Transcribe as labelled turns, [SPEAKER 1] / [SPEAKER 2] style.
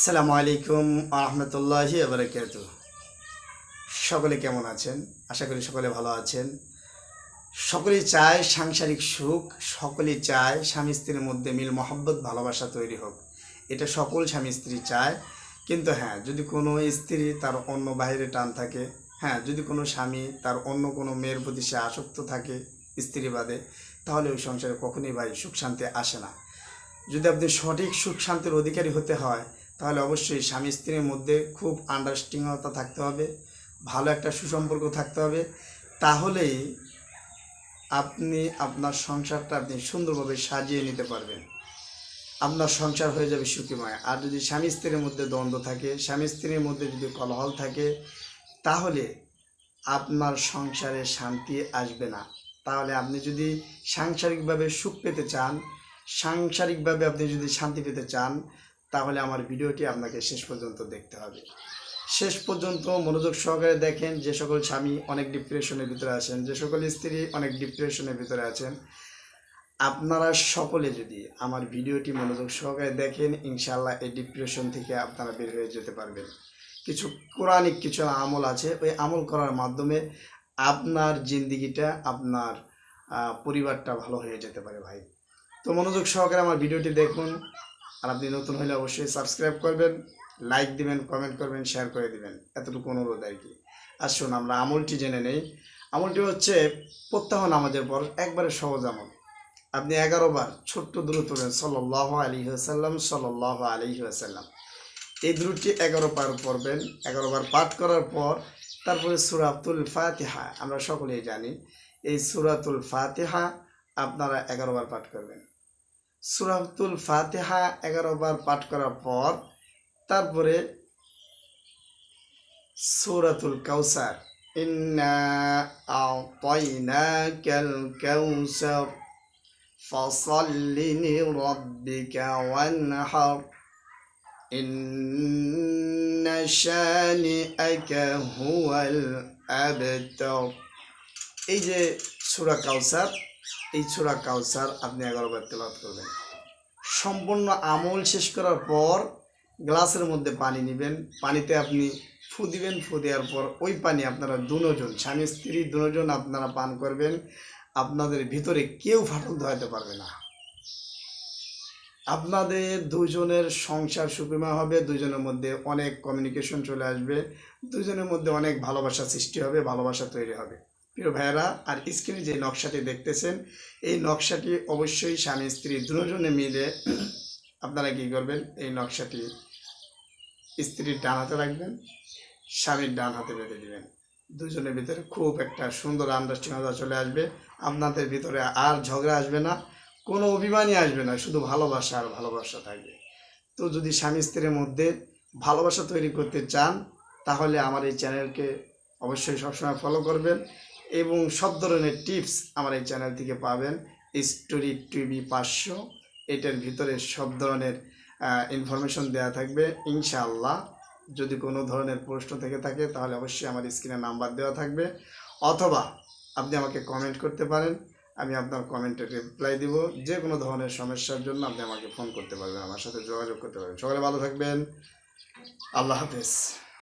[SPEAKER 1] আসসালামু আলাইকুম আহমতুল্লাহি আবরকাত সকলে কেমন আছেন? আশা করি সকলে ভালো আছেন। সকলেই চায় সাংসারিক সুখ, সকলেই চায় স্বামী স্ত্রীর মধ্যে মিল, মহব্বত, ভালোবাসা তৈরি হোক। এটা সকল স্বামী স্ত্রী চায়। কিন্তু হ্যাঁ যদি কোনো স্ত্রী তার অন্য বাইরে টান থাকে হ্যাঁ যদি কোনো স্বামী তার অন্য কোনো মেয়ের প্রতি সে আসক্ত থাকে স্ত্রী বাদে তাহলে ওই সংসারে কখনোই ভাই সুখ শান্তি আসে না। যদি আপনি সঠিক সুখ শান্তির অধিকারী হতে হয় তাহলে অবশ্যই স্বামী স্ত্রীর মধ্যে খুব আন্ডারস্ট্যান্ডিংতা থাকতে হবে, ভালো একটা সুসম্পর্ক থাকতে হবে। তাহলেই আপনি আপনার সংসারটা আপনি সুন্দরভাবে সাজিয়ে নিতে পারবেন। আপনার সংসার হয়ে যাবে সুখীময়। আর যদি স্বামী স্ত্রীর মধ্যে দ্বন্দ্ব থাকে, স্বামী স্ত্রীর মধ্যে যদি কলহল থাকে, তাহলে আপনার সংসারে শান্তি আসবে না। তাহলে আপনি যদি সাংসারিকভাবে সুখ পেতে চান, সাংসারিকভাবে আপনি যদি শান্তি পেতে চান তাহলে আমার ভিডিওটি আপনাকে শেষ পর্যন্ত দেখতে হবে। শেষ পর্যন্ত মনোযোগ সহকারে দেখেন, যে সকল স্বামী অনেক ডিপ্রেশনের ভিতরে আছেন, যে সকল স্ত্রী অনেক ডিপ্রেশনের ভিতরে আছেন, আপনারা সকলে যদি আমার ভিডিওটি মনোযোগ সহকারে দেখেন ইনশাল্লাহ এই ডিপ্রেশন থেকে আপনারা বের হয়ে যেতে পারবেন। কিছু কোরআনিক কিছু আমল আছে, ওই আমল করার মাধ্যমে আপনার জিন্দিগিটা, আপনার পরিবারটা ভালো হয়ে যেতে পারে ভাই। তো মনোযোগ সহকারে আমার ভিডিওটি দেখুন। আর আপনি নতুন হলে অবশ্যই সাবস্ক্রাইব করবেন লাইক দিবেন কমেন্ট করবেন শেয়ার করে দিবেন। এতটুকু অনুরোধ আর কি। আসুন আমরা আমলটি জেনে নেই। আমলটি হচ্ছে প্রত্যাহ নামাজের পর একবারে সহজ আমল। আপনি এগারো বার ছোট্ট দূরত সাল্লাহ আলী হাসাল্লাম সাল্লাহ আলী হাসাল্লাম এই দ্রুটি এগারো বার পড়বেন। এগারো বার পাঠ করার পর তারপরে সুরাতুল ফাতিহা, আমরা সকলেই জানি। এই সুরাতুল ফাতিহা আপনারা এগারো বার পাঠ করবেন। সুরাতুল ফাতিহা এগারো বার পাঠ করার পর তারপরে সুরাতুল কাউসার। ইন্না আতাইনাকাল কাউসার, ফসল্লি লিরাব্বিকা ওয়ানহার। ইন্না শানিআকা হুয়াল আবতার। এই যে সূরা কাউসার এই ছোড়া কাউসার আপনি এগারো বার তেলাওয়াত করবেন। সম্পূর্ণ আমল শেষ করার পর গ্লাসের মধ্যে পানি নেবেন, পানিতে আপনি ফু দিবেন, ফু দেওয়ার পর ওই পানি আপনারা দুজন, স্বামী, স্ত্রী দুজন আপনারা পান করবেন, আপনাদের ভিতরে কেউ ফাটল ধরাতে পারবে না। আপনাদের দুজনের সংসার সুখময় হবে, দুজনের মধ্যে অনেক কমিউনিকেশন চলে আসবে, দুজনের মধ্যে অনেক ভালোবাসা সৃষ্টি হবে, ভালোবাসা তৈরি হবে। প্রিয় ভাইয়েরা, আর স্ক্রিনে যে নকশাটি দেখতেছেন, এই নকশাটি অবশ্যই স্বামী, স্ত্রী দুজনে মিলে আপনারা কী করবেন? এই নকশাটি স্ত্রীর ডান হাতে রাখবেন, স্বামীর ডান হাতে বেঁধে দিবেন। দুজনের ভিতরে খুব একটা সুন্দর আন্ডারস্ট্যান্ডিং চলে আসবে। আপনাদের ভিতরে আর ঝগড়া আসবে না, কোনো অভিমানই আসবে না, শুধু ভালোবাসা আর ভালোবাসা থাকবে। তো যদি স্বামী, স্ত্রীর মধ্যে ভালোবাসা তৈরি করতে চান, তাহলে আমার এই চ্যানেলকে অবশ্যই সবসময় ফলো করবেন। এবং সব ধরনের টিপস আমার এই চ্যানেল থেকে পাবেন। স্টোরি টিভি পাঁচশো, এটার ভিতরে সব ধরনের ইনফরমেশন দেওয়া থাকবে, ইনশাআল্লাহ। যদি কোনো ধরনের প্রশ্ন থেকে থাকে, তাহলে অবশ্যই আমার স্ক্রিনে নাম্বার দেওয়া থাকবে। অথবা আপনি আমাকে কমেন্ট করতে পারেন, আমি আপনার কমেন্টে রিপ্লাই দিব। যে কোনো ধরনের সমস্যার জন্য আপনি আমাকে ফোন করতে পারবেন, আমার সাথে যোগাযোগ করতে পারবেন। সকালে ভালো থাকবেন। আল্লাহ হাফেজ।